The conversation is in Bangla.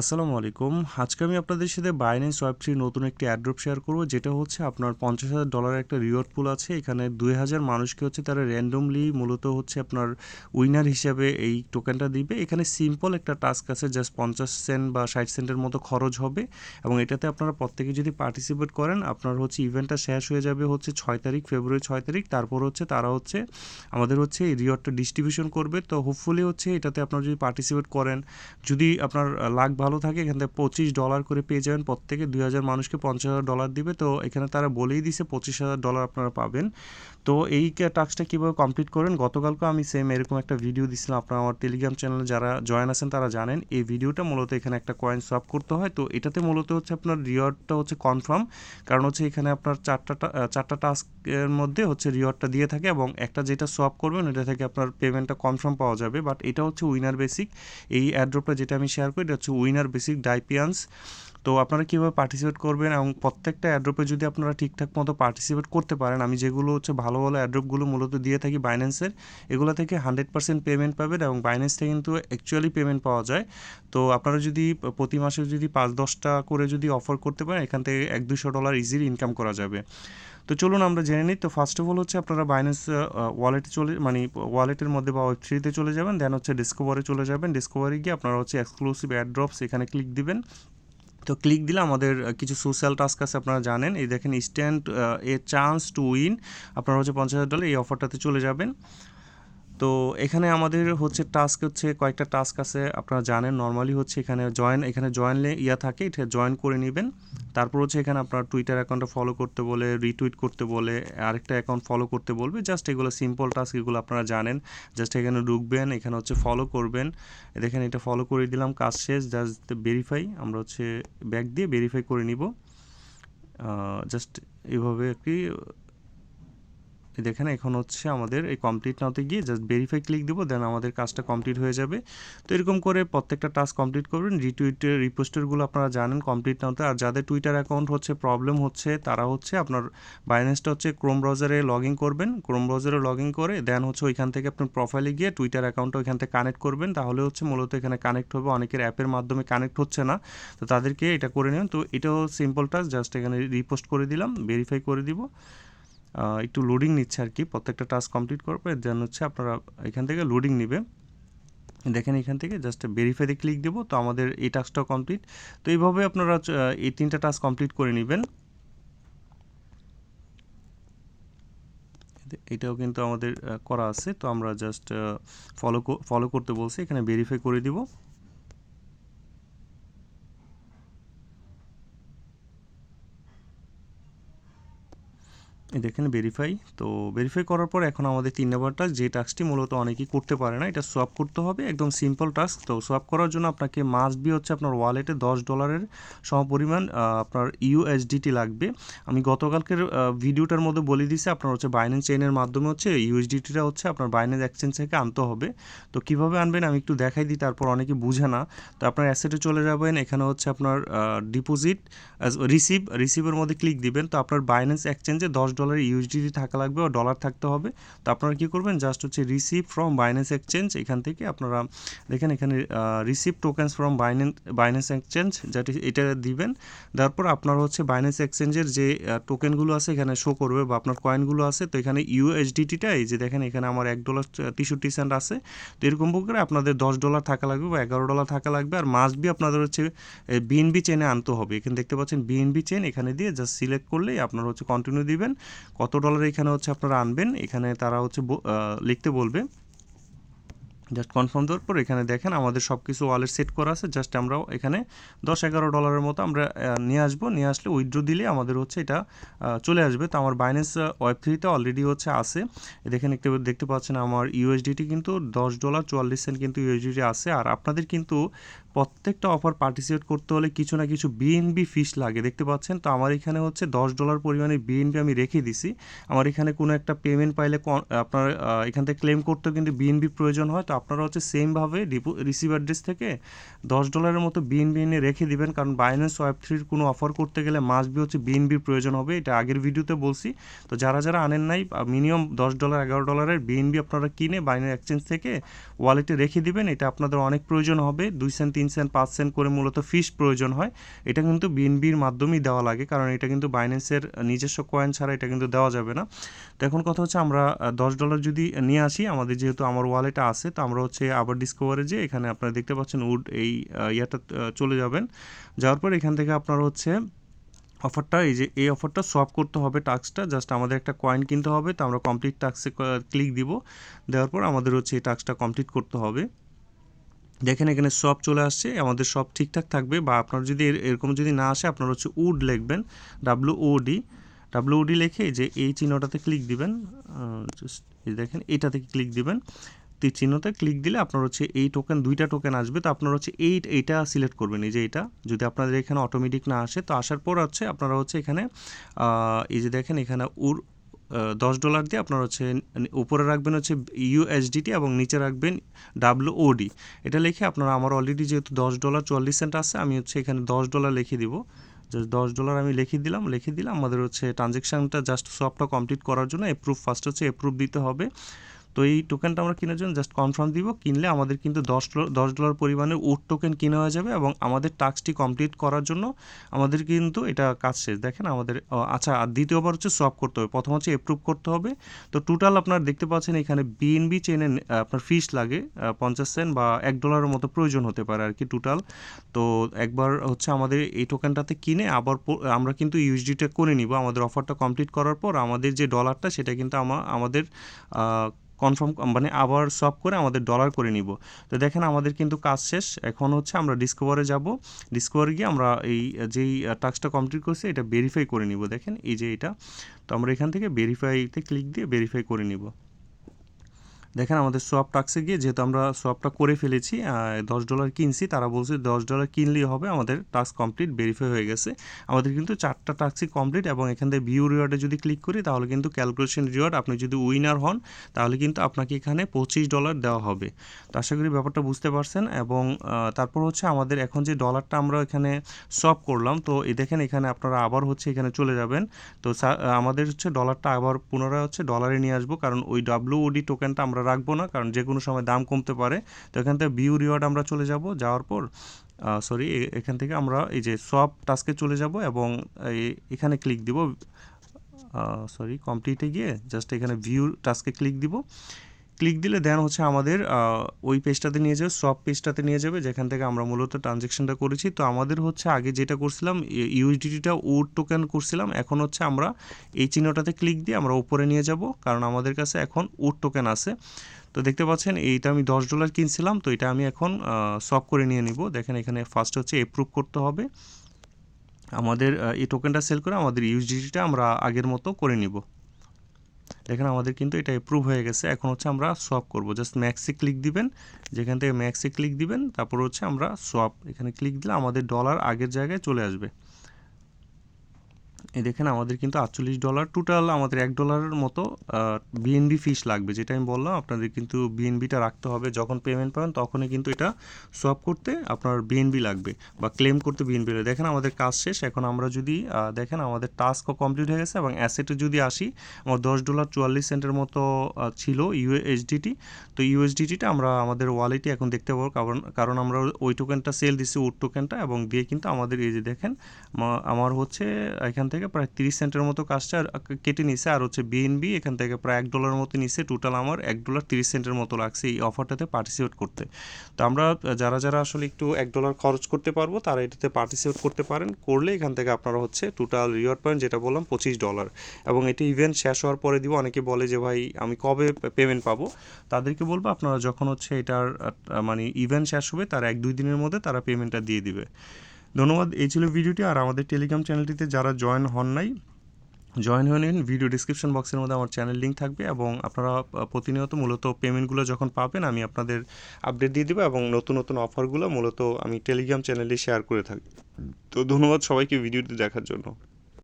আসসালামু আলাইকুম। আজকে আমি আপনাদের সাথে বাইন্যান্স ওয়েব থ্রি নতুন একটি অ্যাড্রপ শেয়ার করব, যেটা হচ্ছে আপনার পঞ্চাশ হাজার ডলারের একটা রিওয়ার্ড পুল আছে। এখানে দুই হাজার মানুষকে হচ্ছে তারা র্যান্ডমলি মূলত হচ্ছে আপনার উইনার হিসাবে এই টোকেনটা দিবে। এখানে সিম্পল একটা টাস্ক আছে জাস্ট পঞ্চাশ সেন্ট বা ষাট সেন্টের মতো খরচ হবে এবং এটাতে আপনারা প্রত্যেকে যদি পার্টিসিপেট করেন, আপনার হচ্ছে ইভেন্টটা শেষ হয়ে যাবে হচ্ছে ছয় তারিখ ফেব্রুয়ারি ছয় তারিখ। তারপর হচ্ছে তারা হচ্ছে আমাদের হচ্ছে এই রিওয়ার্ডটা ডিস্ট্রিবিউশন করবে। তো হোপফুলি হচ্ছে এটাতে আপনারা যদি পার্টিসিপেট করেন, যদি আপনার লাখ ভালো থাকে, এখান থেকে পঁচিশ ডলার করে পেয়ে যাবেন। প্রত্যেকে দুই হাজার মানুষকে পঞ্চাশ হাজার ডলার দিবে। তো এখানে তারা বলেই দিছে, পঁচিশ হাজার ডলার আপনারা পাবেন। তো এই টাস্কটা কীভাবে কমপ্লিট করেন? গতকালকে আমি সেম এরকম একটা ভিডিও দিছিলাম। আপনারা আমার টেলিগ্রাম চ্যানেলে যারা জয়েন আছেন, তারা জানেন। এই ভিডিওটা মূলত এখানে একটা কয়েন সোয়াপ করতে হয়। তো এটাতে মূলত হচ্ছে আপনার রিওয়ার্ডটা হচ্ছে কনফার্ম কারণ হচ্ছে এখানে আপনার চারটা চারটা টাস্কের মধ্যে হচ্ছে রিওয়ার্ডটা দিয়ে থাকে এবং একটা যেটা সোয়াপ করবেন ওটা থেকে আপনার পেমেন্টটা কনফার্ম পাওয়া যাবে। বাট এটা হচ্ছে উইনার বেসিক এই অ্যাড্রপটা যেটা আমি শেয়ার করি, এটা হচ্ছে উইনার বেসিক ডাইপিয়ান্স তো আপনারা কীভাবে পার্টিসিপেট করবেন এবং প্রত্যেকটা অ্যাড্রপে যদি আপনারা ঠিকঠাক মতো পার্টিসিপেট করতে পারেন, আমি যেগুলো হচ্ছে ভালো ভালো অ্যাড্রপগুলো মূলত দিয়ে থাকি বাইন্যান্সের এগুলো থেকে হান্ড্রেড পার্সেন্ট পেমেন্ট পাবেন এবং বাইন্যান্স থেকে কিন্তু অ্যাকচুয়ালি পেমেন্ট পাওয়া যায়। তো আপনারা যদি প্রতি মাসে যদি পাঁচ দশটা করে যদি অফার করতে পারেন, এখান থেকে এক দুশো ডলার ইজিলি ইনকাম করা যাবে। তো চলুন আমরা জেনে নিই। তো ফার্স্ট অফ অল হচ্ছে আপনারা বাইন্যান্স ওয়ালেটে চলে মানে ওয়ালেটের মধ্যে বা ওয়েব থ্রিতে চলে যাবেন দেন হচ্ছে ডিসকভারে চলে যাবেন। ডিসকভারে গিয়ে আপনারা হচ্ছে এক্সক্লুসিভ অ্যাড্রপস এখানে ক্লিক দিবেন। তো ক্লিক দিলে আমাদের কিছু সোশ্যাল টাস্ক আছে আপনারা জানেন। এই দেখেন stand a chance to win আপনারা হচ্ছে পঞ্চাশ হাজার ডলার এই অফারটাতে চলে যাবেন। তো এখানে আমাদের হচ্ছে টাস্ক হচ্ছে, কয়েকটা টাস্ক আছে, আপনারা জানেন। নর্মালি হচ্ছে এখানে জয়েন এখানে জয়েন ইয়া থাকে, এটা জয়েন করে নেবেন। তারপর হচ্ছে এখানে আপনার টুইটার অ্যাকাউন্টটা ফলো করতে বলে রিটুইট করতে বলে, আরেকটা অ্যাকাউন্ট ফলো করতে বলবে জাস্ট এগুলো সিম্পল টাস্ক এগুলো আপনারা জানেন। জাস্ট এখানে ঢুকবেন, এখানে হচ্ছে ফলো করবেন। দেখেন এটা ফলো করে দিলাম, কাজ শেষ জাস্ট ভেরিফাই আমরা হচ্ছে ব্যাক দিয়ে ভেরিফাই করে নিব। জাস্ট এভাবে আর কি দেখেন, এখন হচ্ছে আমাদের এই কমপ্লিট নাওতে গিয়ে জাস্ট ভেরিফাই ক্লিক দেবো দেন আমাদের কাজটা কমপ্লিট হয়ে যাবে। তো এরকম করে প্রত্যেকটা টাস্ক কমপ্লিট করবেন। রিটুইটের রিপোস্টারগুলো আপনারা জানেন কমপ্লিট নাওতে। আর যাদের টুইটার অ্যাকাউন্ট হচ্ছে প্রবলেম হচ্ছে, তারা হচ্ছে আপনার বাইন্যান্সটা হচ্ছে ক্রোম ব্রাউজারে লগ ইন করবেন। ক্রোম ব্রাউজারে লগ ইন করে দেন হচ্ছে ওইখান থেকে আপনার প্রোফাইলে গিয়ে টুইটার অ্যাকাউন্টটা ওইখান থেকে কানেক্ট করবেন। তাহলে হচ্ছে মূলত এখানে কানেক্ট হবে, অনেকের অ্যাপের মাধ্যমে কানেক্ট হচ্ছে না। তো তাদেরকে এটা করে নেবেন তো এটাও সিম্পল টাস্ক জাস্ট এখানে রিপোস্ট করে দিলাম ভেরিফাই করে দিব। একটু লোডিং নিচ্ছে আর কি। প্রত্যেকটা টাস্ক কমপ্লিট করবে দেন হচ্ছে আপনারা এখান থেকে লোডিং নেবে। দেখেন এখান থেকে জাস্ট ভেরিফাইতে ক্লিক দেবো, তো আমাদের এই টাস্কটাও কমপ্লিট তো এইভাবে আপনারা এই তিনটা টাস্ক কমপ্লিট করে নেবেন। এটাও কিন্তু আমাদের করা আছে। তো আমরা জাস্ট ফলো ফলো করতে বলছি, এখানে ভেরিফাই করে দিব। দেখেন ভেরিফাই তো ভেরিফাই করার পর এখন আমাদের তিন নম্বর টাস্ক যে টাস্কটি মূলত অনেকেই করতে পারে না, এটা সোয়াপ করতে হবে, একদম সিম্পল টাস্ক তো সোয়াপ করার জন্য আপনাকে মাস্ট বি হচ্ছে আপনার ওয়ালেটে দশ ডলারের সমপরিমাণ আপনার ইউএসডিটি লাগবে। আমি গতকালকের ভিডিওটার মধ্যে বলে দিছি আপনার হচ্ছে বাইন্যান্স চেইনের মাধ্যমে হচ্ছে ইউএসডিটিটা হচ্ছে আপনার বাইন্যান্স এক্সচেঞ্জ থেকে আনতে হবে। তো কীভাবে আনবেন আমি একটু দেখাই দিই, তারপর অনেকে বুঝে না। তো আপনার অ্যাসেটে চলে যাবেন, এখানে হচ্ছে আপনার ডিপোজিট রিসিভ রিসিভের মধ্যে ক্লিক দিবেন, তো আপনার বাইন্যান্স এক্সচেঞ্জে দশ ডলারের ইউএসডিটি থাকা লাগবে বা ডলার থাকতে হবে। তো আপনারা কী করবেন? জাস্ট হচ্ছে রিসিভ ফ্রম বাইন্যান্স এক্সচেঞ্জ এখান থেকে আপনারা দেখেন এখানে receive tokens from Binance Binance exchange যেটি এটা দিবেন। তারপর আপনার হচ্ছে বাইন্যান্স এক্সচেঞ্জের যে টোকেনগুলো আছে এখানে শো করবে বা আপনার কয়েনগুলো আছে। তো এখানে ইউএসডিটিটা এই যে দেখেন এখানে আমার এক ডলার তেষট্টি সেন্ট আছে। তো এরকম করে আপনাদের দশ ডলার থাকা লাগবে বা এগারো ডলার থাকা লাগবে। আর মাস্ট বি আপনাদের হচ্ছে বিএনবি চেনে আনতে হবে। এখানে দেখতে পাচ্ছেন বিএনবি চেন এখানে দিয়ে জাস্ট সিলেক্ট করলেই আপনার হচ্ছে কন্টিনিউ দিবেন। কত ডলার এখানে হচ্ছে আপনারা আনবেন? এখানে তারা হচ্ছে লিখতে বলবে। জাস্ট কনফার্ম দেওয়ার পর এখানে দেখেন আমাদের সব কিছু ওয়ালেট সেট করা আছে। জাস্ট আমরা এখানে দশ এগারো ডলারের মতো আমরা নিয়ে আসব। নিয়ে আসলে উইথড্র দিলে আমাদের হচ্ছে এটা চলে আসবে। তো আমার বাইন্যান্স ওয়েব থ্রিতে অলরেডি হচ্ছে আছে। দেখেন একটু দেখতে পাচ্ছেন আমার ইউএসডিটি কিন্তু দশ ডলার চুয়াল্লিশ সেন্ট কিন্তু ইউএসডিটি আছে। আর আপনাদের কিন্তু প্রত্যেকটা অফার পার্টিসিপেট করতে হলে কিছু না কিছু বিএনবি ফিস লাগে, দেখতে পাচ্ছেন? তো আমার এখানে হচ্ছে দশ ডলার পরিমাণে বিএনবি আমি রেখে দিছি। আমার এখানে কোনো একটা পেমেন্ট পাইলে আপনার এখান থেকে ক্লেম করতেও কিন্তু বিএনবি প্রয়োজন হয়। তো আপনারা হচ্ছে সেমভাবে ডিপো রিসিভ অ্যাড্রেস থেকে দশ ডলারের মতো বিএনবি এনে রেখে দিবেন। কারণ বাইন্যান্স ওয়েব থ্রির কোনো অফার করতে গেলে মাস বি হচ্ছে বিএনবির প্রয়োজন হবে। এটা আগের ভিডিওতে বলছি। তো যারা যারা আনেন নাই মিনিমাম দশ ডলার এগারো ডলারের বিএনবি আপনারা কিনে বাইন্যান্স এক্সচেঞ্জ থেকে ওয়ালেটে রেখে দিবেন। এটা আপনাদের অনেক প্রয়োজন হবে। দুই সেন্ট তিন সেন্ট পাঁচ সেন্ট করে মূলত ফিস প্রয়োজন হয়। এটা কিন্তু বিএনবির মাধ্যমেই দেওয়া লাগে, কারণ এটা কিন্তু বাইন্যান্সের নিজস্ব কয়েন ছাড়া এটা কিন্তু দেওয়া যাবে না। তো এখন কথা হচ্ছে আমরা দশ ডলার যদি নিয়ে আসি, আমাদের যেহেতু আমার ওয়ালেটে আছে, তো আমরা হচ্ছে আবার ডিসকভারে যে এখানে আপনারা দেখতে পাচ্ছেন উড এই ইয়াটা চলে যাবেন। যাওয়ার পর এখান থেকে আপনারা হচ্ছে অফারটা এই যে এই অফারটা সোয়াপ করতে হবে টাস্কটা জাস্ট আমাদের একটা কয়েন কিনতে হবে, তো আমরা কমপ্লিট টাস্কে ক্লিক দিব। দেওয়ার পর আমাদের হচ্ছে এই টাস্কটা কমপ্লিট করতে হবে। দেখেন এখানে সব চলে আসছে, আমাদের সব ঠিকঠাক থাকবে বা আপনার যদি এর- এরকম যদি না আসে, আপনার হচ্ছে উড লিখবেন W O D W D লিখে যে এই চিহ্নটাতে ক্লিক দিবেন জাস্ট দেখেন এটাতে ক্লিক দিবেন, তো চিহ্নতে ক্লিক দিলে আপনার হচ্ছে এই টোকেন দুইটা টোকেন আসবে, তো আপনার হচ্ছে এই, এইটা সিলেক্ট করবেন, এই যে এটা যদি আপনাদের এখানে অটোমেটিক না আসে, তো আসার পর হচ্ছে আপনারা হচ্ছে এখানে এই যে দেখেন এখানে উর দশ ডলার দিয়ে আপনার হচ্ছে উপরে রাখবেন হচ্ছে ইউএসডিটি এবং নিচে রাখবেন ডাব্লিউ ওডি এটা লিখে আপনারা, আমার অলরেডি যেহেতু দশ ডলার চুয়াল্লিশ সেন্ট আছে, আমি হচ্ছে এখানে দশ ডলার লিখে দিব। জাস্ট দশ ডলার আমি লিখে দিলাম লিখে দিলাম আমাদের হচ্ছে ট্রানজেকশানটা জাস্ট সবটা কমপ্লিট করার জন্য এপ্রুভ ফার্স্ট হচ্ছে এপ্রুভ দিতে হবে। তো এই টোকেনটা আমরা কেনার জন্য জাস্ট কনফার্ম দিব, কিনলে আমাদের কিন্তু দশ দশ ডলার পরিমাণের উড টোকেন কিনা হয়ে যাবে এবং আমাদের টাস্কটি কমপ্লিট করার জন্য আমাদের কিন্তু এটা কাজ শেষ। দেখেন আমাদের আচ্ছা আর দ্বিতীয়বার হচ্ছে সব করতে হবে। প্রথম হচ্ছে এপ্রুভ করতে হবে। তো টোটাল আপনার দেখতে পাচ্ছেন এখানে বিএনবি চেনে আপনার ফিস লাগে পঞ্চাশ সেন্ট বা এক ডলারের মতো প্রয়োজন হতে পারে আর কি টোটাল তো একবার হচ্ছে আমাদের এই টোকেনটাতে কিনে আবার আমরা কিন্তু ইউএসডিটা করে নিব। আমাদের অফারটা কমপ্লিট করার পর আমাদের যে ডলারটা সেটা কিন্তু আমা- আমাদের কনফার্ম মানে আবার সব করে আমাদের ডলার করে নিব। তো দেখেন আমাদের কিন্তু কাজ শেষ। এখন হচ্ছে আমরা ডিসকভারে যাব। ডিসকভারে গিয়ে আমরা এই, যেই টাস্কটা কমপ্লিট করছি, এটা ভেরিফাই করে নিব। দেখেন এই যে এটা। তো আমরা এখান থেকে ভেরিফাইতে ক্লিক দিয়ে ভেরিফাই করে নিব। দেখেন আমাদের সোয়াপ টাক্সে গিয়ে যেহেতু আমরা সোয়াপটা করে ফেলেছি দশ ডলার কিনছি, তারা বলছে দশ ডলার কিনলেই হবে, আমাদের টাস্ক কমপ্লিট ভেরিফাই হয়ে গেছে। আমাদের কিন্তু চারটা টাস্কই কমপ্লিট এবং এখান থেকে ভিউ রিওয়ার্ডে যদি ক্লিক করি, তাহলে কিন্তু ক্যালকুলেশন রিওয়ার্ড আপনি যদি উইনার হন, তাহলে কিন্তু আপনাকে এখানে পঁচিশ ডলার দেওয়া হবে। তো আশা করি ব্যাপারটা বুঝতে পারছেন এবং তারপর হচ্ছে আমাদের এখন যে ডলারটা আমরা এখানে সব করলাম, তো এই দেখেন এখানে আপনারা আবার হচ্ছে এখানে চলে যাবেন। তো আমাদের হচ্ছে ডলারটা আবার পুনরায় হচ্ছে ডলারে নিয়ে আসব, কারণ ওই ডাব্লিউওডি টোকেনটা আমরা রাখব না, কারণ যে কোনো সময় দাম কমতে পারে। তো এখান থেকে ভিউ রিওয়ার্ড আমরা চলে যাব, যাওয়ার পর সরি এখান থেকে আমরা এই যে সব টাস্কে চলে যাব এবং এখানে ক্লিক দিব। সরি কমপ্লিটে গিয়ে জাস্ট এখানে ভিউ টাস্কে ক্লিক দিব। ক্লিক দিলে দেন হচ্ছে আমাদের ওই পেজটাতে নিয়ে যাবে সব পেজটাতে নিয়ে যাবে, যেখান থেকে আমরা মূলত ট্রানজেকশনটা করেছি। তো আমাদের হচ্ছে আগে যেটা করছিলাম ইউএসডিটিটা উড টোকেন করছিলাম। এখন হচ্ছে আমরা এই চিহ্নটাতে ক্লিক দিয়ে আমরা উপরে নিয়ে যাব, কারণ আমাদের কাছে এখন উড টোকেন আছে। তো দেখতে পাচ্ছেন, এইটা আমি দশ ডলার কিনছিলাম, তো এটা আমি এখন সব করে নিয়ে নিব। দেখেন এখানে ফার্স্ট হচ্ছে এপ্রুভ করতে হবে। আমাদের এই টোকেনটা সেল করে আমাদের ইউএসডিটিটা আমরা আগের মতো করে নিব। দেখেন আমাদের কিন্তু এটা এপ্রুভ হয়ে গেছে। এখন হচ্ছে আমরা সোয়াপ করব। জাস্ট ম্যাক্সে ক্লিক দিবেন, যেখান থেকে ম্যাক্সে ক্লিক দিবেন, তারপর হচ্ছে আমরা সোয়াপ এখানে ক্লিক দিলে আমাদের ডলার আগের জায়গায় চলে আসবে। দেখেন আমাদের কিন্তু আটচল্লিশ ডলার টোটাল আমাদের এক ডলারের মতো বিএনবি ফিস লাগবে। যেটা আমি বললাম, আপনাদের কিন্তু বিএনবিটা রাখতে হবে। যখন পেমেন্ট পাবেন, তখনই কিন্তু এটা সোয়াপ করতে আপনার বিএনবি লাগবে বা ক্লেম করতে বিএনবি লাগবে। দেখেন আমাদের কাজ শেষ। এখন আমরা যদি দেখেন আমাদের টাস্কও কমপ্লিট হয়ে গেছে এবং অ্যাসেটে যদি আসি, আমার দশ ডলার চুয়াল্লিশ সেন্টের মতো ছিল ইউএসডিটি তো ইউএসডিটিটা আমরা আমাদের ওয়ালেটে এখন দেখতে পাবো। কারণ কারণ আমরা ওই টোকেনটা সেল দিচ্ছি ওর টোকেনটা এবং দিয়ে কিন্তু আমাদের এই যে দেখেন আমার হচ্ছে এখান থেকে প্রায় তিরিশ সেন্টের মতো কাজটা কেটে নিছে। আর হচ্ছে বিএনবি এখান থেকে প্রায় এক ডলার মতো নিছে। টোটাল আমার এক ডলার তিরিশ সেন্টের মতো লাগছে এই অফারটাতে পার্টিসিপেট করতে। তো আমরা যারা যারা আসলে একটু এক ডলার খরচ করতে পারব, তারা এটাতে পার্টিসিপেট করতে পারেন। করলে এখান থেকে আপনারা হচ্ছে টোটাল রিওয়ার্ড পয়েন্ট যেটা বললাম, পঁচিশ ডলার। এবং এটি ইভেন্ট শেষ হওয়ার পরে দিব। অনেকে বলে যে, ভাই, আমি কবে পেমেন্ট পাবো? তাদেরকে বলব, আপনারা যখন হচ্ছে এটার মানে ইভেন্ট শেষ হবে, তার এক দুই দিনের মধ্যে তারা পেমেন্টটা দিয়ে দিবে। ধন্যবাদ, এই ছিল ভিডিওটি। আর আমাদের টেলিগ্রাম চ্যানেলটিতে যারা জয়েন হন নাই জয়েন হয়ে নিন। ভিডিও ডিসক্রিপশন বক্সের মধ্যে আমার চ্যানেল লিঙ্ক থাকবে এবং আপনারা প্রতিনিয়ত মূলত পেমেন্টগুলো যখন পাবেন, আমি আপনাদের আপডেট দিয়ে দেবো এবং নতুন নতুন অফারগুলো মূলত আমি টেলিগ্রাম চ্যানেলে শেয়ার করে থাকি। তো ধন্যবাদ সবাইকে ভিডিওটি দেখার জন্য।